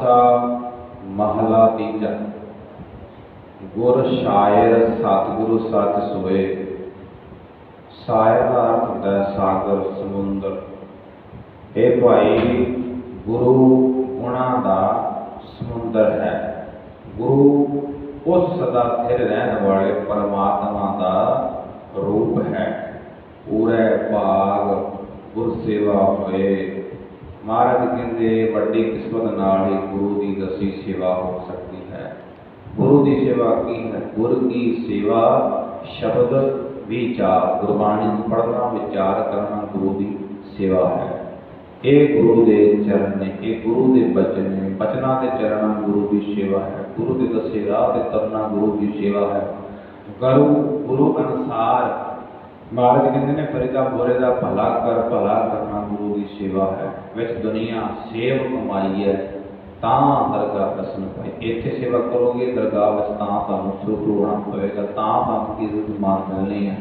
ਸਾ ਮਹਲਾ ਤੀਜਾ। ਗੁਰ ਸ਼ਾਇਰ ਸਤਿਗੁਰੂ ਸੱਚ ਸੋਏ ਸ਼ਾਇਰ ਦਾ ਅਰਥ ਹੁੰਦਾ ਸਾਗਰ, ਸਮੁੰਦਰ। ਇਹ ਭਾਈ, ਗੁਰੂ ਗੁਣਾਂ ਦਾ ਸਮੁੰਦਰ ਹੈ। ਗੁਰੂ ਉਸ ਸਦਾ ਥਿਰ ਰਹਿਣ ਵਾਲੇ ਪਰਮਾਤਮਾ ਦਾ ਰੂਪ ਹੈ। ਪੂਰੇ ਭਾਗ ਗੁਰ ਸੇਵਾ ਹੋਏ। ਮਹਾਰਾਜ ਕਹਿੰਦੇ, ਵੱਡੀ ਕਿਸਮਤ ਨਾਲ ਹੀ ਗੁਰੂ ਦੀ ਦਸੀ ਸੇਵਾ ਹੋ ਸਕਦੀ ਹੈ। ਗੁਰੂ ਦੀ ਸੇਵਾ ਕੀ ਹੈ? ਗੁਰ ਦੀ ਸੇਵਾ? ਸ਼ਬਦ ਵਿਚਾਰ। ਗੁਰਬਾਣੀ ਨੂੰ ਪੜ੍ਹਨਾ, ਵਿਚਾਰ ਕਰਨਾ ਗੁਰੂ ਦੀ ਸੇਵਾ ਹੈ। ਇਹ ਗੁਰੂ ਦੇ ਚਰਨ ਨੇ, ਇਹ ਗੁਰੂ ਦੇ ਬਚਨ ਨੇ, ਬਚਨਾਂ ਦੇ ਚਰਨਾਂ ਗੁਰੂ ਦੀ ਸੇਵਾ ਹੈ। ਗੁਰੂ ਦੇ ਦੱਸੇ ਰਾਹ ਤੇ ਤੁਰਨਾ ਗੁਰੂ ਦੀ ਸੇਵਾ ਹੈ। ਗੁਰੂ ਗੁਰੂ ਅਨਸਾਰ ਮਹਾਰਾਜ ਕਹਿੰਦੇ ਨੇ, ਫਰੀਦਾ ਬੋਰੇ ਦਾ ਭਲਾ ਕਰ, ਭਲਾ ਕਰਨਾ ਗੁਰੂ ਦੀ ਸੇਵਾ ਹੈ, ਵਿੱਚ ਦੁਨੀਆ ਸੇਵ ਕਮਾਈ ਹੈ, ਤਾਂ ਦਰਗਾਹ ਪ੍ਰਸੰਨ ਪਾਈ ਇੱਥੇ ਸੇਵਾ ਕਰੋਗੇ, ਦਰਗਾਹ ਵਿੱਚ ਤਾਂ ਤੁਹਾਨੂੰ ਸੁਖ ਹੋਣਾ ਪਵੇਗਾ, ਤਾਂ ਤੁਹਾਨੂੰ ਇੱਜ਼ਤ ਮਾਨ ਮਿਲਣੀ ਹੈ